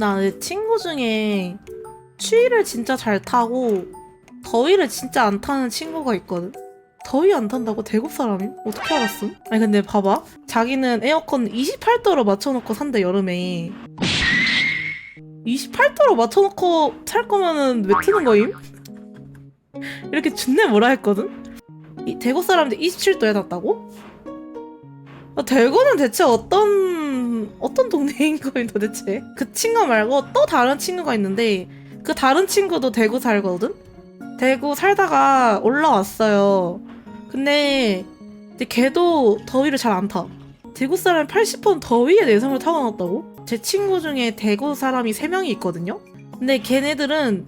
나 내 친구 중에 추위를 진짜 잘 타고 더위를 진짜 안 타는 친구가 있거든. 더위 안 탄다고 대구 사람이? 어떻게 알았어? 아니 근데 봐봐. 자기는 에어컨 28도로 맞춰놓고 산대 여름에. 28도로 맞춰놓고 살 거면은 왜 트는 거임? 이렇게 준내 뭐라 했거든? 이 대구 사람들 27도에 탔다고? 아, 대구는 대체 어떤 어떤 동네인 거임 도대체? 그 친구 말고 또 다른 친구가 있는데 그 다른 친구도 대구 살거든? 대구 살다가 올라왔어요. 근데, 근데 걔도 더위를 잘 안 타. 대구 사람 80% 더위에 내성을 타고났다고? 제 친구 중에 대구 사람이 3명이 있거든요? 근데 걔네들은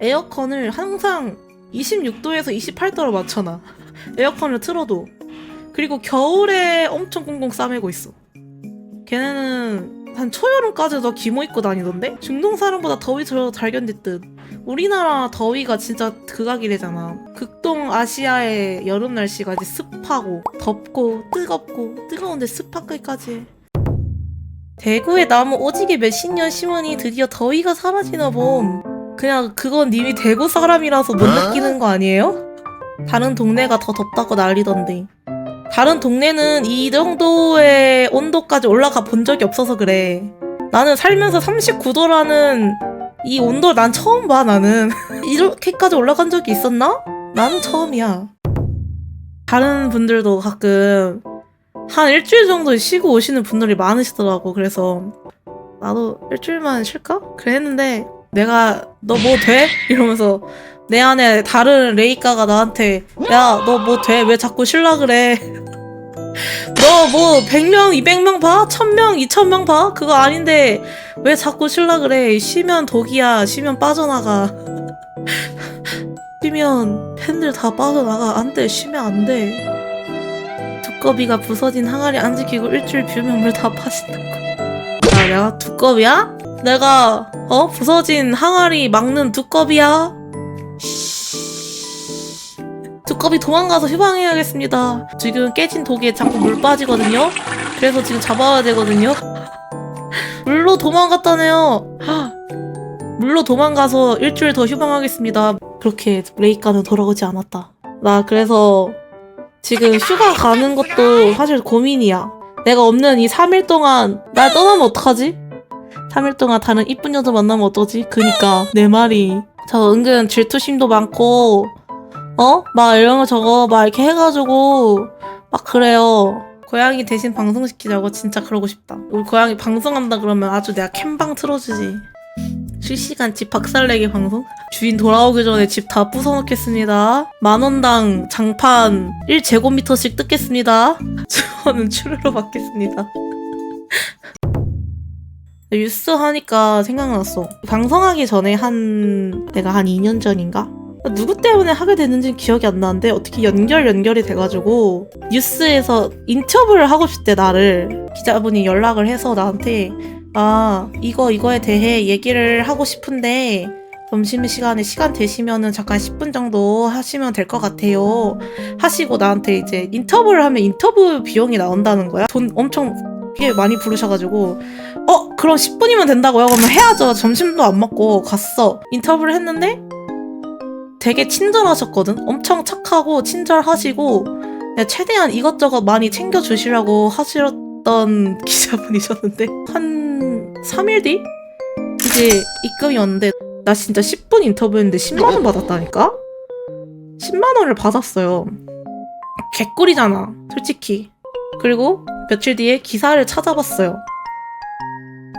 에어컨을 항상 26도에서 28도로 맞춰놔. 에어컨을 틀어도. 그리고 겨울에 엄청 꽁꽁 싸매고 있어. 걔네는 한 초여름까지도 기모 입고 다니던데? 중동 사람보다 더위 더잘 견딜 듯. 우리나라 더위가 진짜 극악이래잖아. 극동 아시아의 여름 날씨가 이제 습하고 덥고 뜨겁고 뜨거운데 습하기까지. 대구에 나무 오지게 몇십 년 심으니 드디어 더위가 사라지나 봄. 그냥 그건 님이 대구 사람이라서 못 느끼는 거 아니에요? 다른 동네가 더 덥다고 난리던데. 다른 동네는 이 정도의 온도까지 올라가 본 적이 없어서 그래. 나는 살면서 39도라는 이 온도 난 처음 봐, 나는. 이렇게까지 올라간 적이 있었나? 나는 처음이야. 다른 분들도 가끔 한 일주일 정도 쉬고 오시는 분들이 많으시더라고. 그래서 나도 일주일만 쉴까? 그래 했는데 내가 너 뭐 돼? 이러면서 내 안에 다른 레이카가 나한테 야 너 뭐 돼? 왜 자꾸 쉴라 그래? 너 뭐 100명, 200명 봐? 1000명, 2000명 봐? 그거 아닌데 왜 자꾸 쉴라 그래? 쉬면 독이야. 쉬면 빠져나가. 쉬면 팬들 다 빠져나가. 안 돼. 쉬면 안 돼. 두꺼비가 부서진 항아리 안 지키고 일주일 비우면 물다 빠진다고. 야, 내가 두꺼비야? 내가 어 부서진 항아리 막는 두꺼비야? 두꺼비 도망가서 휴방해야겠습니다. 지금 깨진 독에 자꾸 물 빠지거든요. 그래서 지금 잡아야 되거든요. 물로 도망갔다네요. 하, 물로 도망가서 일주일 더 휴방하겠습니다. 그렇게 레이카는 돌아오지 않았다. 나 그래서 지금 휴가 가는 것도 사실 고민이야. 내가 없는 이 3일 동안 날 떠나면 어떡하지? 3일 동안 다른 이쁜 여자 만나면 어떠지? 그니까 내 말이 저 은근 질투심도 많고 어? 막 이런 거 저거 막 이렇게 해가지고 막 그래요. 고양이 대신 방송시키자고 진짜 그러고 싶다. 우리 고양이 방송한다 그러면 아주 내가 캠방 틀어주지. 실시간 집 박살내기 방송? 주인 돌아오기 전에 집 다 부숴놓겠습니다. 만원당 장판 1제곱미터씩 뜯겠습니다. 주원은 추르로 받겠습니다. 뉴스 하니까 생각났어. 방송하기 전에 한, 내가 한 2년 전인가? 누구 때문에 하게 됐는지 기억이 안 나는데 어떻게 연결 연결이 돼가지고 뉴스에서 인터뷰를 하고 싶대 나를 기자분이 연락을 해서 나한테 아 이거 이거에 대해 얘기를 하고 싶은데 점심시간에 시간 되시면은 잠깐 10분 정도 하시면 될 것 같아요 하시고 나한테 이제 인터뷰를 하면 인터뷰 비용이 나온다는 거야 돈 엄청 꽤 많이 부르셔가지고 어 그럼 10분이면 된다고요? 그러면 해야죠 점심도 안 먹고 갔어 인터뷰를 했는데 되게 친절하셨거든. 엄청 착하고 친절하시고 그냥 최대한 이것저것 많이 챙겨주시라고 하셨던 기자분이셨는데 한 3일 뒤 이제 입금이 왔는데 나 진짜 10분 인터뷰했는데 10만 원 받았다니까? 10만 원을 받았어요. 개꿀이잖아, 솔직히. 그리고 며칠 뒤에 기사를 찾아봤어요.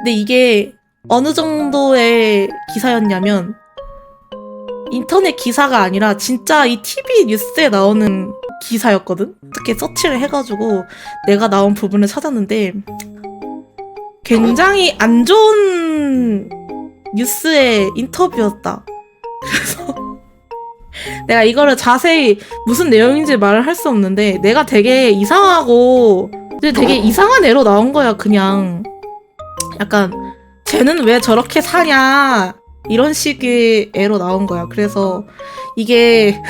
근데 이게 어느 정도의 기사였냐면 인터넷 기사가 아니라 진짜 이 TV 뉴스에 나오는 기사였거든? 어떻게 서치를 해가지고 내가 나온 부분을 찾았는데 굉장히 안 좋은 뉴스의 인터뷰였다. 그래서 내가 이거를 자세히 무슨 내용인지 말을 할 수 없는데 내가 되게 이상하고 되게 이상한 애로 나온 거야 그냥 약간 쟤는 왜 저렇게 사냐 이런 식의 애로 나온 거야. 그래서 이게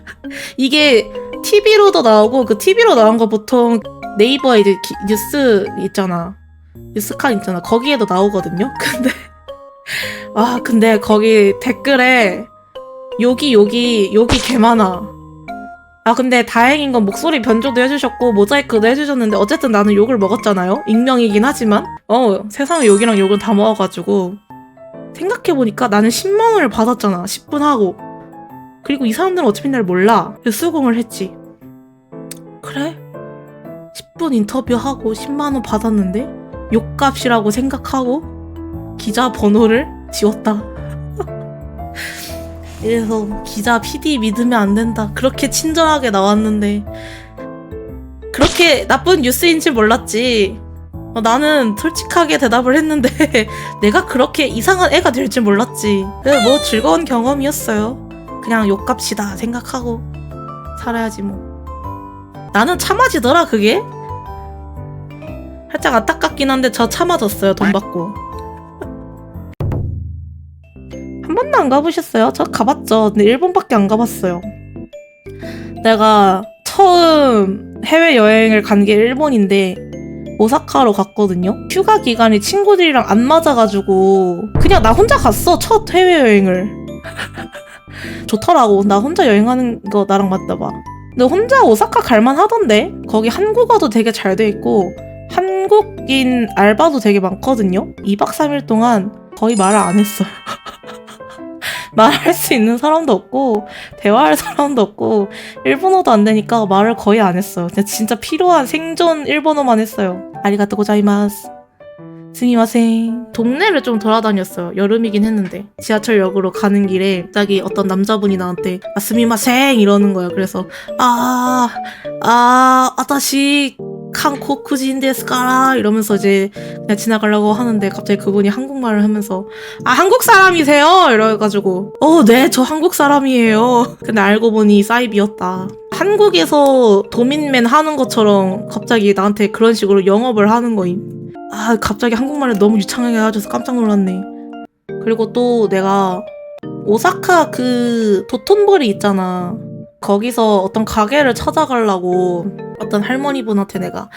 이게 TV로도 나오고 그 TV로 나온 거 보통 네이버에 이제 기- 뉴스 있잖아. 뉴스칸 있잖아. 거기에도 나오거든요. 근데 아 근데 거기 댓글에 여기 여기 여기 개 많아. 아 근데 다행인 건 목소리 변조도 해주셨고 모자이크도 해주셨는데 어쨌든 나는 욕을 먹었잖아요. 익명이긴 하지만 어 세상에 욕이랑 욕은 다 먹어가지고 생각해보니까 나는 10만 원을 받았잖아. 10분 하고 그리고 이 사람들은 어차피 날 몰라. 그래서 수긍을 했지. 그래? 10분 인터뷰하고 10만 원 받았는데 욕값이라고 생각하고 기자 번호를 지웠다. 이래서 기자 PD 믿으면 안 된다. 그렇게 친절하게 나왔는데 그렇게 나쁜 뉴스인 줄 몰랐지. 어, 나는 솔직하게 대답을 했는데 내가 그렇게 이상한 애가 될 줄 몰랐지. 뭐 즐거운 경험이었어요. 그냥 욕값이다 생각하고 살아야지 뭐. 나는 참아지더라 그게. 살짝 안타깝긴 한데 저 참아졌어요 돈 받고. 번도 안 가보셨어요? 저 가봤죠. 근데 일본밖에 안 가봤어요. 내가 처음 해외 여행을 간 게 일본인데 오사카로 갔거든요. 휴가 기간이 친구들이랑 안 맞아가지고 그냥 나 혼자 갔어 첫 해외 여행을. 좋더라고. 나 혼자 여행하는 거 나랑 맞다 봐. 근데 혼자 오사카 갈만 하던데 거기 한국어도 되게 잘 돼 있고 한국인 알바도 되게 많거든요. 2박 3일 동안 거의 말을 안 했어요. 말할 수 있는 사람도 없고 대화할 사람도 없고 일본어도 안 되니까 말을 거의 안 했어요. 근데 진짜 필요한 생존 일본어만 했어요. 아리가또 고자이마스. 스미마생. 동네를 좀 돌아다녔어요. 여름이긴 했는데 지하철역으로 가는 길에 갑자기 어떤 남자분이 나한테 아, 스미마생 이러는 거예요. 그래서 아, 아, 아다시 한국쿠진 데스까라 이러면서 이제 그냥 지나가려고 하는데 갑자기 그분이 한국말을 하면서 아 한국 사람이세요? 이래가지고 어 네 저 한국 사람이에요. 근데 알고 보니 사이비였다. 한국에서 도민맨 하는 것처럼 갑자기 나한테 그런 식으로 영업을 하는 거임. 아 갑자기 한국말을 너무 유창하게 해가지고 깜짝 놀랐네. 그리고 또 내가 오사카 그 도톤보리 있잖아. 거기서 어떤 가게를 찾아가려고 어떤 할머니분한테 내가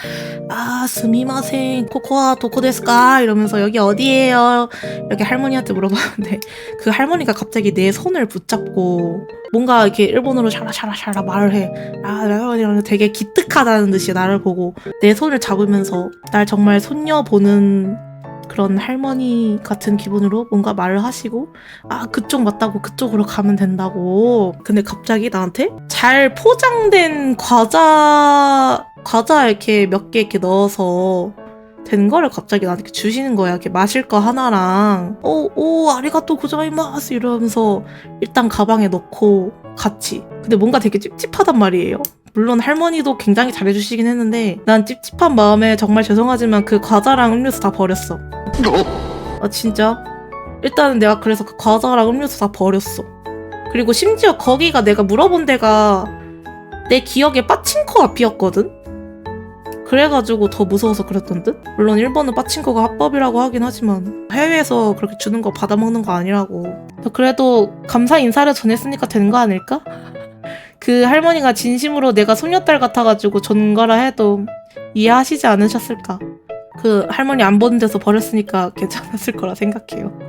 아 스미마생 코코아 도코데스까? 이러면서 여기 어디예요? 이렇게 할머니한테 물어봤는데 그 할머니가 갑자기 내 손을 붙잡고 뭔가 이렇게 일본어로 샤라샤라샤라 말을 해아 내가 되게 기특하다는 듯이 나를 보고 내 손을 잡으면서 날 정말 손녀 보는 그런 할머니 같은 기분으로 뭔가 말을 하시고 아 그쪽 맞다고 그쪽으로 가면 된다고. 근데 갑자기 나한테 잘 포장된 과자 과자 이렇게 몇 개 이렇게 넣어서 된 거를 갑자기 나한테 주시는 거야 이렇게 마실 거 하나랑 오 오 아리가또 고자이마스 이러면서 일단 가방에 넣고 같이 근데 뭔가 되게 찝찝하단 말이에요 물론 할머니도 굉장히 잘해주시긴 했는데 난 찝찝한 마음에 정말 죄송하지만 그 과자랑 음료수 다 버렸어 아 진짜? 일단은 내가 그래서 그 과자랑 음료수 다 버렸어. 그리고 심지어 거기가 내가 물어본 데가 내 기억에 빠친코 앞이었거든? 그래가지고 더 무서워서 그랬던 듯? 물론 일본은 빠친코가 합법이라고 하긴 하지만 해외에서 그렇게 주는 거 받아먹는 거 아니라고. 그래도 감사 인사를 전했으니까 된 거 아닐까? 그 할머니가 진심으로 내가 손녀딸 같아가지고 준 거라 해도 이해하시지 않으셨을까? 그 할머니 안 보는 데서 버렸으니까 괜찮았을 거라 생각해요.